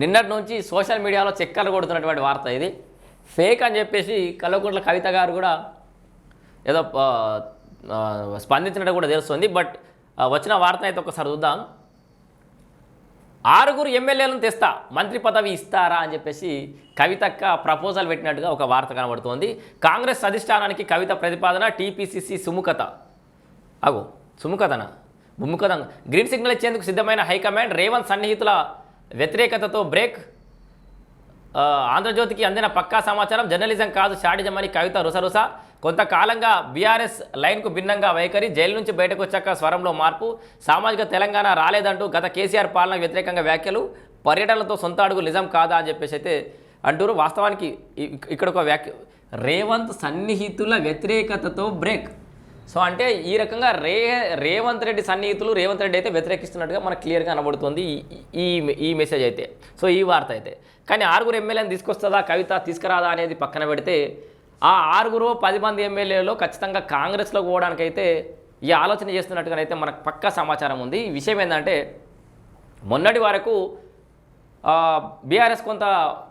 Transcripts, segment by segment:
నిన్నటి నుంచి సోషల్ మీడియాలో చెక్కర్లు కొడుతున్నటువంటి వార్త ఇది. ఫేక్ అని చెప్పేసి కల్వకుంట్ల కవిత గారు కూడా ఏదో స్పందించినట్టు కూడా తెలుస్తుంది. బట్ వచ్చిన వార్త అయితే ఒకసారి చూద్దాం. ఆరుగురు ఎమ్మెల్యేలను తెస్తా మంత్రి పదవి ఇస్తారా అని చెప్పేసి కవితక్క ప్రపోజల్ పెట్టినట్టుగా ఒక వార్త కనబడుతోంది. కాంగ్రెస్ అధిష్టానానికి కవిత ప్రతిపాదన టీపీసీసీ సుముఖత. అగో సుముఖతన? బుమ్ముఖత గ్రీన్ సిగ్నల్ ఇచ్చేందుకు సిద్ధమైన హైకమాండ్ రేవంత్ సన్నిహితుల వ్యతిరేకతతో బ్రేక్. ఆంధ్రజ్యోతికి అందిన పక్కా సమాచారం జర్నలిజం కాదు షాడిజం అని కవిత రుసరుస. కొంతకాలంగా బీఆర్ఎస్ లైన్కు భిన్నంగా వైఖరి జైలు నుంచి బయటకు వచ్చాక స్వరంలో మార్పు. సామాజిక తెలంగాణ రాలేదంటూ గత కేసీఆర్ పాలన వ్యతిరేకంగా వ్యాఖ్యలు. పర్యటనలతో సొంత అడుగు నిజం కాదా అని చెప్పేసి అయితే అంటారు వాస్తవానికి ఇక్కడ ఒక వ్యాఖ్య రేవంత్ సన్నిహితుల వ్యతిరేకతతో బ్రేక్. సో అంటే ఈ రకంగా రే రేవంత్ రెడ్డి సన్నిహితులు రేవంత్ రెడ్డి అయితే వ్యతిరేకిస్తున్నట్టుగా మనకు క్లియర్గా కనబడుతుంది ఈ- ఈ ఈ మెసేజ్ అయితే. సో ఈ వార్త అయితే. కానీ ఆరుగురు ఎమ్మెల్యేని తీసుకొస్తుందా కవిత తీసుకురాదా అనేది పక్కన పెడితే ఆ ఆరుగురు పది మంది ఎమ్మెల్యేలో ఖచ్చితంగా కాంగ్రెస్లో పోవడానికైతే ఈ ఆలోచన చేస్తున్నట్టుగా అయితే మనకు పక్కా సమాచారం ఉంది. ఈ విషయం ఏంటంటే మొన్నటి వరకు బీఆర్ఎస్ కొంత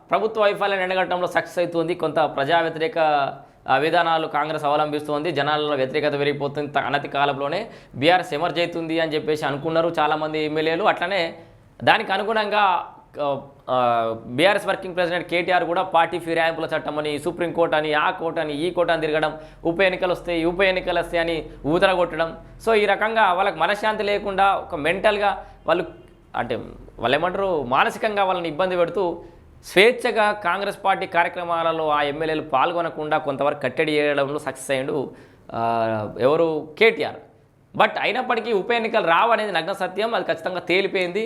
ప్రభుత్వ వైఫల్యాన్ని ఎండగట్టడంలో సక్సెస్ అవుతుంది కొంత ప్రజా వ్యతిరేక విధానాలు కాంగ్రెస్ అవలంబిస్తోంది జనాలలో వ్యతిరేకత పెరిగిపోతుంది. అనతి కాలంలోనే బీఆర్ఎస్ ఎమర్జైతుంది అని చెప్పేసి అనుకున్నారు చాలామంది ఎమ్మెల్యేలు. అట్లనే దానికి అనుగుణంగా బీఆర్ఎస్ వర్కింగ్ ప్రెసిడెంట్ కేటీఆర్ కూడా పార్టీ ఫిరాయింపుల చట్టం అని సుప్రీంకోర్టు అని ఆ కోర్టు అని ఈ కోర్టు అని తిరగడం ఉప ఎన్నికలు వస్తాయి ఉప ఎన్నికలు వస్తాయి అని ఊదర కొట్టడం. సో ఈ రకంగా వాళ్ళకి మనశ్శాంతి లేకుండా ఒక మెంటల్గా వాళ్ళు అంటే వాళ్ళు ఏమంటారు మానసికంగా వాళ్ళని ఇబ్బంది పెడుతూ స్వేచ్ఛగా కాంగ్రెస్ పార్టీ కార్యక్రమాలలో ఆ ఎమ్మెల్యేలు పాల్గొనకుండా కొంతవరకు కట్టడి చేయడంలో సక్సెస్ అయ్యాడు ఎవరు కేటీఆర్. బట్ అయినప్పటికీ ఉప ఎన్నికలు రావు అనేది నగ్న సత్యం. అది ఖచ్చితంగా తేలిపోయింది.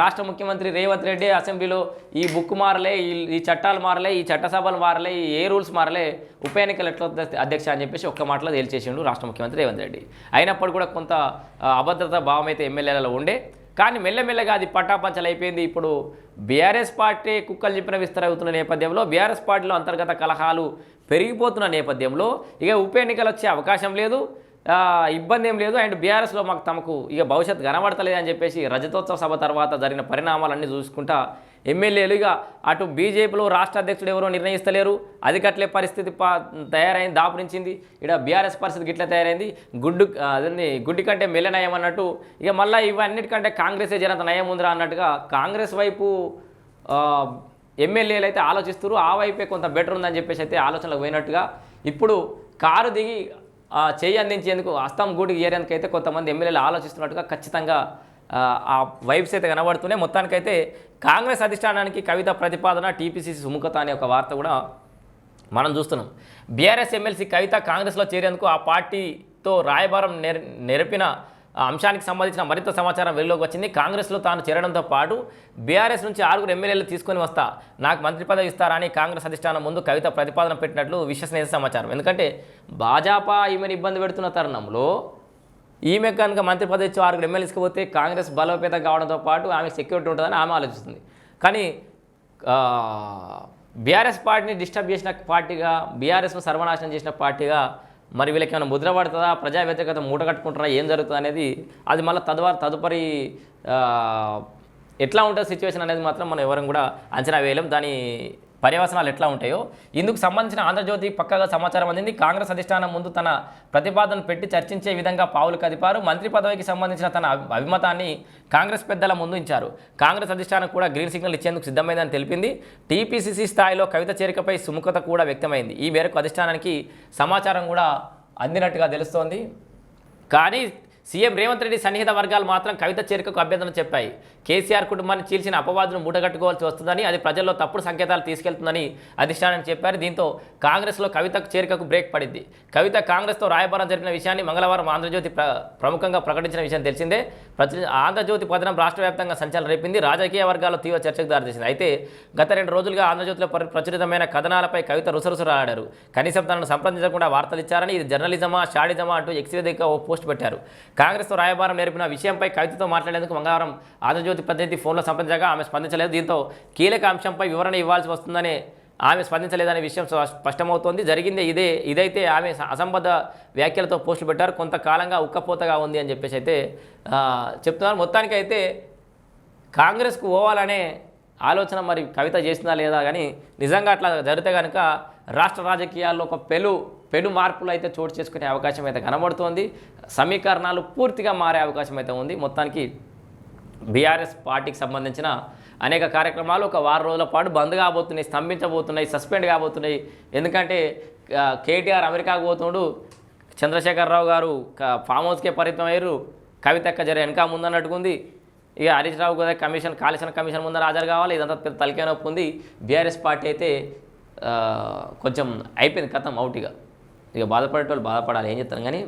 రాష్ట్ర ముఖ్యమంత్రి రేవంత్ రెడ్డి అసెంబ్లీలో ఈ బుక్ మారలే ఈ చట్టాలు మారలే ఈ చట్టసభలు మారలే ఈ ఏ రూల్స్ మారలే ఉప ఎన్నికలు ఎట్లా అధ్యక్ష అని చెప్పేసి ఒక్క మాటలో తేల్చేసిండు రాష్ట్ర ముఖ్యమంత్రి రేవంత్ రెడ్డి. అయినప్పుడు కూడా కొంత అభద్రత అభద్రతా భావం అయితే ఎమ్మెల్యేలలో ఉండే. కానీ మెల్లమెల్లగా అది పట్టాపంచలైపోయింది ఇప్పుడు బీఆర్ఎస్ పార్టీ కుక్కలు చెప్పిన విస్తరవుతున్న నేపథ్యంలో బీఆర్ఎస్ పార్టీలో అంతర్గత కలహాలు పెరిగిపోతున్న నేపథ్యంలో ఇక ఉప ఎన్నికలు వచ్చే అవకాశం లేదు ఇబ్బంది ఏం లేదు. అండ్ బీఆర్ఎస్లో మాకు తమకు ఇక భవిష్యత్తు కనబడతలేదు అని చెప్పేసి రజతోత్సవ సభ తర్వాత జరిగిన పరిణామాలన్నీ చూసుకుంటా ఎమ్మెల్యేలు ఇక అటు బీజేపీలో రాష్ట్ర అధ్యక్షుడు ఎవరో నిర్ణయిస్తలేరు. అది కట్లే పరిస్థితి పా తయారైంది దాపురించింది. ఇక్కడ బీఆర్ఎస్ పరిస్థితి గిట్ల తయారైంది. గుడ్డు అదే గుడ్డి కంటే మెల్ల నయం అన్నట్టు. ఇక మళ్ళీ ఇవన్నిటికంటే కాంగ్రెసే జనంత నయం ఉందిరా అన్నట్టుగా కాంగ్రెస్ వైపు ఎమ్మెల్యేలు అయితే ఆలోచిస్తారు ఆ వైపే కొంత బెటర్ ఉందని చెప్పేసి అయితే ఆలోచనలకు పోయినట్టుగా. ఇప్పుడు కారు దిగి చేయి అందించేందుకు అస్తం గూడికి చేరేందుకు అయితే కొంతమంది ఎమ్మెల్యేలు ఆలోచిస్తున్నట్టుగా ఖచ్చితంగా ఆ, వైబ్స్ అయితే కనబడుతున్నాయి. మొత్తానికైతే కాంగ్రెస్ అధిష్టానానికి కవిత ప్రతిపాదన టీపీసీసీ సుముఖత అనే ఒక వార్త కూడా మనం చూస్తున్నాం. బీఆర్ఎస్ ఎమ్మెల్సీ కవిత కాంగ్రెస్లో చేరేందుకు ఆ పార్టీతో రాయబారం నెరపిన అంశానికి సంబంధించిన మరింత సమాచారం వెలుగులోకి వచ్చింది. కాంగ్రెస్లో తాను చేరడంతో పాటు బీఆర్ఎస్ నుంచి ఆరుగురు ఎమ్మెల్యేలు తీసుకొని వస్తా నాకు మంత్రి పదవి ఇస్తారని కాంగ్రెస్ అధిష్టానం ముందు కవిత ప్రతిపాదన పెట్టినట్లు విశ్వసనీయ సమాచారం. ఎందుకంటే భాజపా ఈమెను ఇబ్బంది పెడుతున్న తరుణంలో ఈమె కనుక మంత్రి పదవి ఇచ్చి ఆరుగురు ఎమ్మెల్యేస్కి పోతే కాంగ్రెస్ బలోపేతం కావడంతో పాటు ఆమె సెక్యూరిటీ ఉంటుందని ఆమె ఆలోచిస్తుంది. కానీ బీఆర్ఎస్ పార్టీని డిస్టర్బ్ చేసిన పార్టీగా బీఆర్ఎస్ను సర్వనాశనం చేసిన పార్టీగా మరి వీళ్ళకి ఏమైనా ముద్ర పడుతుందా? ప్రజా వ్యతిరేకత మూట కట్టుకుంటారా ఏం జరుగుతుంది అనేది అది మళ్ళీ తదువారి తదుపరి ఎట్లా ఉంటుంది సిచ్యువేషన్ అనేది మాత్రం మనం ఎవరం కూడా అంచనా వేయలేం. దాని పర్యవసనాలు ఎట్లా ఉంటాయో. ఇందుకు సంబంధించిన ఆంధ్రజ్యోతి పక్కగా సమాచారం అందింది. కాంగ్రెస్ అధిష్టానం ముందు తన ప్రతిపాదన పెట్టి చర్చించే విధంగా పావులు కదిపారు మంత్రి పదవికి సంబంధించిన తన అభిమతాన్ని కాంగ్రెస్ పెద్దల ముందు ఉంచారు. కాంగ్రెస్ అధిష్టానం కూడా గ్రీన్ సిగ్నల్ ఇచ్చేందుకు సిద్ధమైందని తెలిపింది. టీపీసీసీ స్థాయిలో కవిత చేరికపై సుముఖత కూడా వ్యక్తమైంది. ఈ మేరకు అధిష్టానానికి సమాచారం కూడా అందినట్టుగా తెలుస్తోంది. కానీ సీఎం రేవంత్ రెడ్డి సన్నిహిత వర్గాలు మాత్రం కవిత చేరికకు అభ్యర్థన చెప్పాయి. కేసీఆర్ కుటుంబాన్ని చీల్చిన అపవాదును మూటగట్టుకోవాల్సి వస్తుందని అది ప్రజల్లో తప్పుడు సంకేతాలు తీసుకెళ్తుందని అధిష్టానం చెప్పారు. దీంతో కాంగ్రెస్లో కవితకు చేరికకు బ్రేక్ పడింది. కవిత కాంగ్రెస్తో రాయబారం జరిపిన విషయాన్ని మంగళవారం ఆంధ్రజ్యోతి ప్రముఖంగా ప్రకటించిన విషయం తెలిసిందే. ఆంధ్రజ్యోతి పతనం రాష్ట్ర వ్యాప్తంగా సంచలనం రేపింది. రాజకీయ వర్గాల్లో తీవ్ర చర్చకు దారితీసింది అయితే గత రెండు రోజులుగా ఆంధ్రజ్యోతిలో ప్రచురితమైన కథనాలపై కవిత రుసరుసలాడారు కనీసం తనను సంప్రదించకుండా వార్తలు ఇచ్చారని ఇది జర్నలిజమా షాడిజమా అంటూ ఎక్స్వేదిక ఓ పోస్ట్ పెట్టారు. కాంగ్రెస్తో రాయబారం నేర్పిన విషయంపై కవితతో మాట్లాడేందుకు మంగళవారం ఆంధ్రజ్యోతి ప్రతినిధి ఫోన్లో సంప్రదించగా ఆమె స్పందించలేదు. దీంతో కీలక అంశంపై వివరణ ఇవ్వాల్సి వస్తుందని ఆమె స్పందించలేదనే విషయం స్పష్టమవుతోంది. జరిగిందే ఇదే ఇదైతే ఆమె అసంబద్ధ వ్యాఖ్యలతో పోస్టులు పెట్టారు. కొంతకాలంగా ఉక్కపోతగా ఉంది అని చెప్పేసి అయితే చెప్తున్నారు. మొత్తానికైతే కాంగ్రెస్కు పోవాలనే ఆలోచన మరి కవిత చేసిందా లేదా కానీ నిజంగా అట్లా జరిగితే కనుక రాష్ట్ర రాజకీయాల్లో ఒక పెను పెను మార్పులు అయితే చోటు చేసుకునే అవకాశం అయితే కనబడుతోంది. సమీకరణాలు పూర్తిగా మారే అవకాశం అయితే ఉంది. మొత్తానికి బీఆర్ఎస్ పార్టీకి సంబంధించిన అనేక కార్యక్రమాలు ఒక వారం రోజుల పాటు బంద్ కాబోతున్నాయి స్తంభించబోతున్నాయి సస్పెండ్ కాబోతున్నాయి. ఎందుకంటే కేటీఆర్ అమెరికాకు పోతుండు చంద్రశేఖరరావు గారు ఫామ్ హౌస్కే పరిమితం అయ్యారు కవితక్క జర వెనక ముందన్నట్టుకుంది ఇక హరీష్ రావు కూడా కమిషన్ కాళేశ్వరం కమిషన్ ముందర హాజరు కావాలి. ఇదంతా పెద్ద తలకే నొప్పి ఉంది. బీఆర్ఎస్ పార్టీ అయితే కొంచెం అయిపోయింది కథం అవుట్ ఇక. ఇక బాధపడేటోళ్ళు బాధపడాలి ఏం చెప్తాను. కానీ